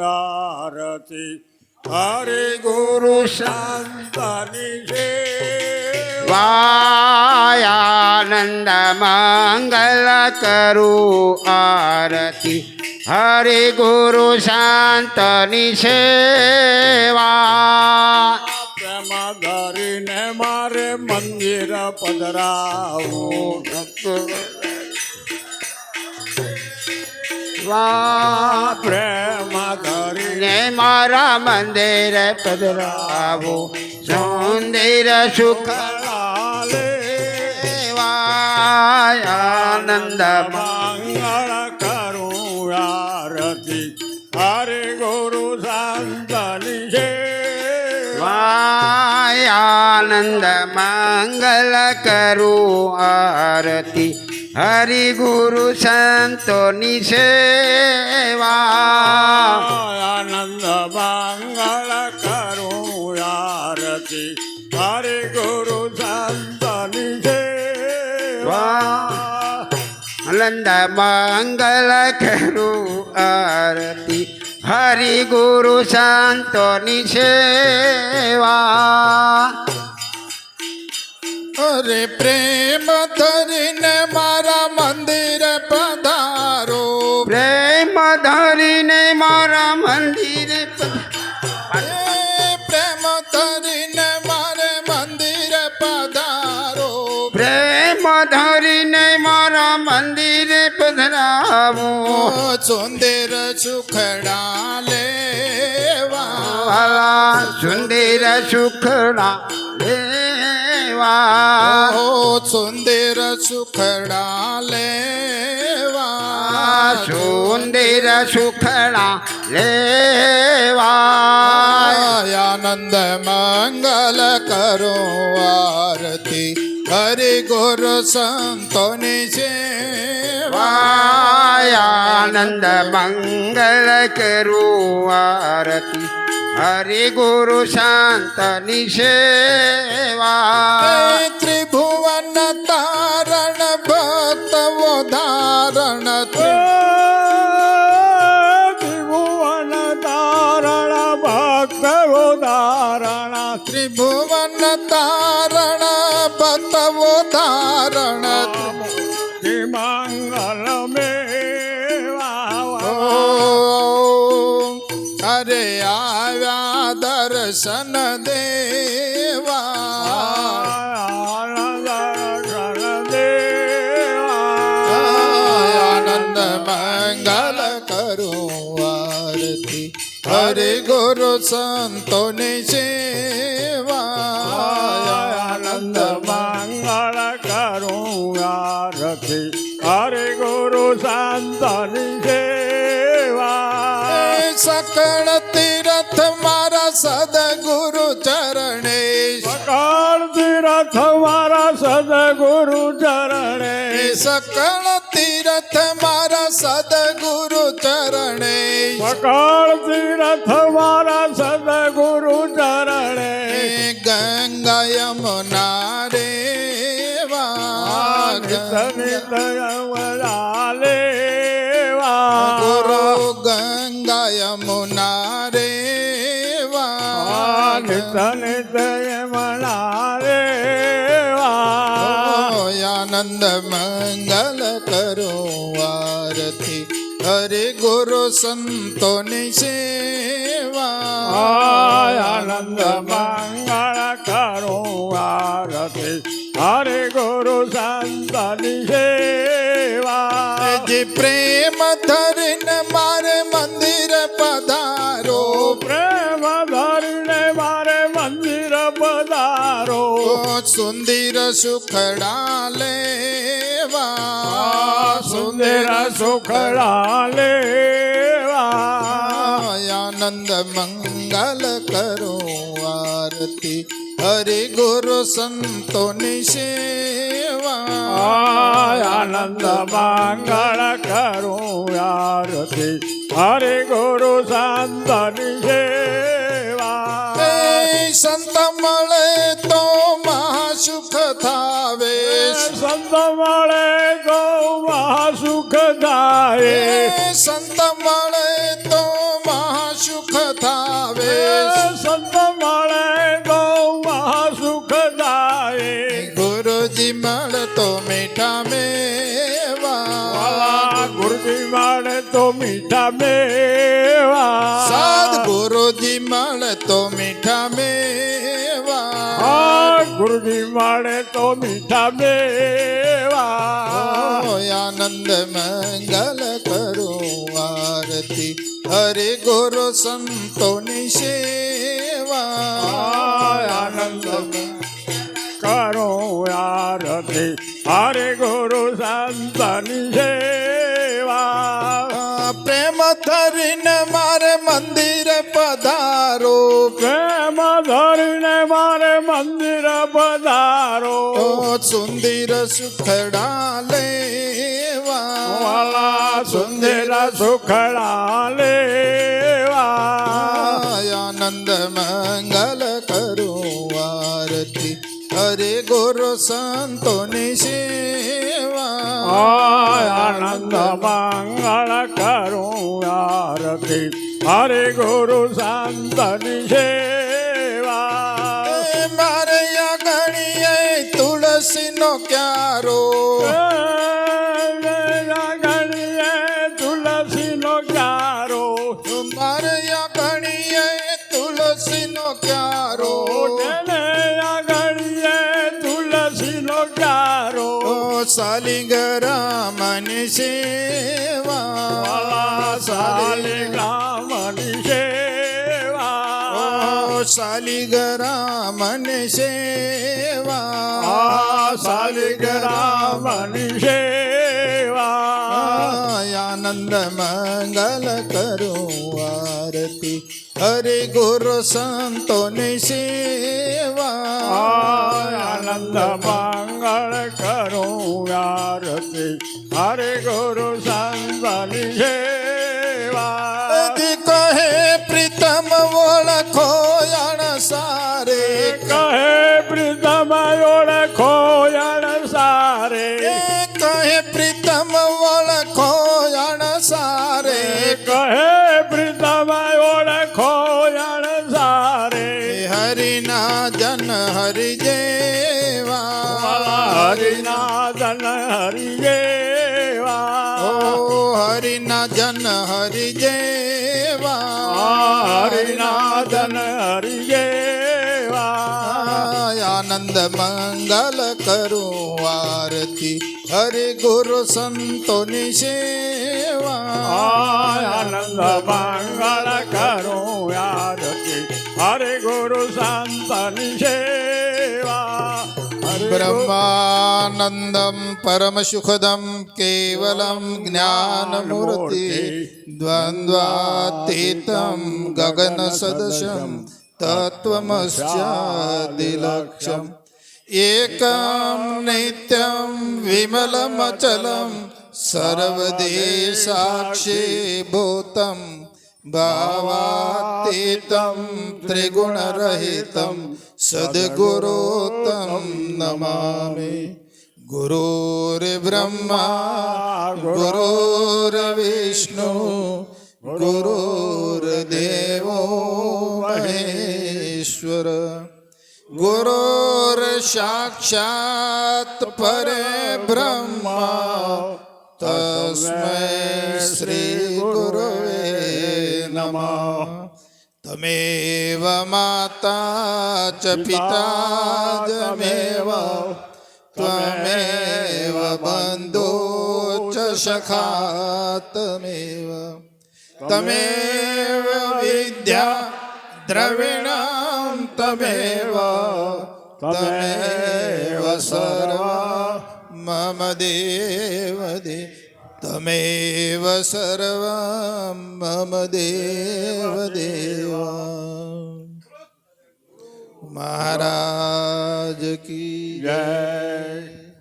આરતી. હરે ગુરુ શાંતની છે વાયાનંદ મંગલ કરું આરતી. હરે ગુરુ શાંતની સેવા. પ્રેમ ધરીને મારે મંદિર પધરાવું. વા પ્રેમ મારા મંદિર પધરાવો. સુંદર સુખ આનંદ મંગળ કરું આરતી. હરે ગુરુ શાંતની છે. આનંદ મંગલ કરું આરતી. હરિ ગુરુ સંતોની સેવા. આનંદ મંગળ કરું આરતી. હરે ગુરુ શાંતની સેવા. આનંદ મંગળ કરું આરતી. હરિ ગુરુ સંતોની સેવા. અરે પ્રેમ ધરીને મારા મંદિરે પધારો. પ્રેમ ધરીને મારા મંદિરે પ્રેમ ધરીને મારે મંદિર પધારો. પ્રેમ ધરીને મારા મંદિર પધરાવો. સુંદર સુખડા લેવા. સુંદર સુખડા લેવા ઓ સુંદર સુખડા લેવા. સુંદર સુખડા લેવા આનંદ મંગલ કરો આરતી હરે ગોર સંતોની સેવા. આનંદ મંગલ કરો આરતી હરિ ગુરુ શાંતની સેવા ત્રિભુવન તારણ અરે આવ્યા દર્શન દેવા. આનંદ મંગલ કરું આરતી. હરે ગુરુ સંતોની સેવા. આનંદ મંગળ કરું આરતી. હરે ગુરુ શાંતની સેવા. મારા સદગુરુ ચરણે સકાળ તીરથ મારા સદગુરુ ચરણે સકળ તીરથ મારા સદગુરુ ચરણે સકાળ તીરથ મારા સદગુરુ ચરણે ગંગા. યમુના રેવા ગુરુ આનંદ મંગલ કરો આરતી. હરે ગુરુ સંતોની સેવા. આનંદ મંગળ કરો આરતી. હરે ગુરુ સંતની સેવા. જે પ્રેમ ધરીને સુંદર સુખડા લેવા સુંદર સુખડા લેવા આનંદ મંગલ કરો આરતી. હરે ગુરુ સંતોની સેવા. આનંદ મંગળ કરો આરતી. હરે ગુરુ શાંતની સેવા. સંત મળે તો મહાસુખ થાવે. સંત મળે તો મહા સુખ થાય સંત મળે તો મહાસુખ થાવે. સંત મળે તો મહાસુખ થાય ગુરુજી મળે તો મીઠા મેવા. ગુરુજી મળે તો મીઠા મેવા. સાદ ગુરુજી મળે તો મીઠા મેવા આ માણે તો મીઠા મેવા. આનંદ મંગલ કરું આરતી. હરે ગુરુ સંતોની સેવા. આનંદ. કરો આરતી. હરે ગુરુ સંતની સેવા. પ્રેમ ધરીને મારે મંદિર પધારો. પ્રેમ મંદિર પધારો. સુંદર સુખડા લેવા. વાલા સુંદર સુખડા લેવા. આનંદ મંગલ કરો આરતી. હરે ગુરુ સંતોની સેવા. આનંદ મંગળ કરો આરતી. હરે ગુરુ સંતની સેવા મારે આગણીએ ગણીએ તુલસીનો ક્યારો. ગણીએ તુલસીનો ક્યારો. મારે આ ગણીએ તુલસીનો ક્યારો. તેને ગણીએ તુલસીનો ક્યારો. ઓ શાલિગરામની સેવા. વાલા સાલી ગામની સેવા ઓ શાલિગરામની સેવા. શાલિગ્રામની સેવા. આનંદ મંગલ કરું આરતી. હરે ગુરુ સંતોની સેવા. આનંદ મંગળ કરું આરતી. હરે ગુરુ સંતની સેવા. કહે પ્રીતમ ઓળખો હરિના જન હરિ જેવા હરિનાદન હરિદેવા. ઓ હરિના જન હરિ જેવા હરિ હરિદેવા આનંદ મંગલ કરું આરતી. હરે ગુરુ સંતોની સેવા. આનંદ મંગળ કરું આરતી. હરે ગુરુ સંતની સેવા બ્રહ્માનંદમ પરમસુખદમ કેવલમ જ્ઞાનમૂર્તિ દ્વંદ્વાતીતમ ગગન સદશમ તત્વમશ્ચાદિલક્ષમ એકમ નિત્યમ વિમલમચલમ સર્વદેશાક્ષી ભૂતમ ભાવાતીતમ ત્રિગુણરહિતમ સદગુરુતમ નમામિ ગુરુર્બ્રહ્મા ગુરુર્વિષ્ણુ ગુરુર્દેવો મહેશ્વર ગુરુર્સાક્ષાત પરે બ્રહ્મા તસ્મૈ શ્રી ગુરવે નમઃ તમેવ માતા ચ પિતા જમેવ ત્વમેવ બંધો ચ સખા તમેવ તમેવ વિદ્યા દ્રવિણામ તમેવ તમેવ સર્વા મમ દેવ દે તમેવ સર્વ મમ દેવ દેવા મહારાજ કી જય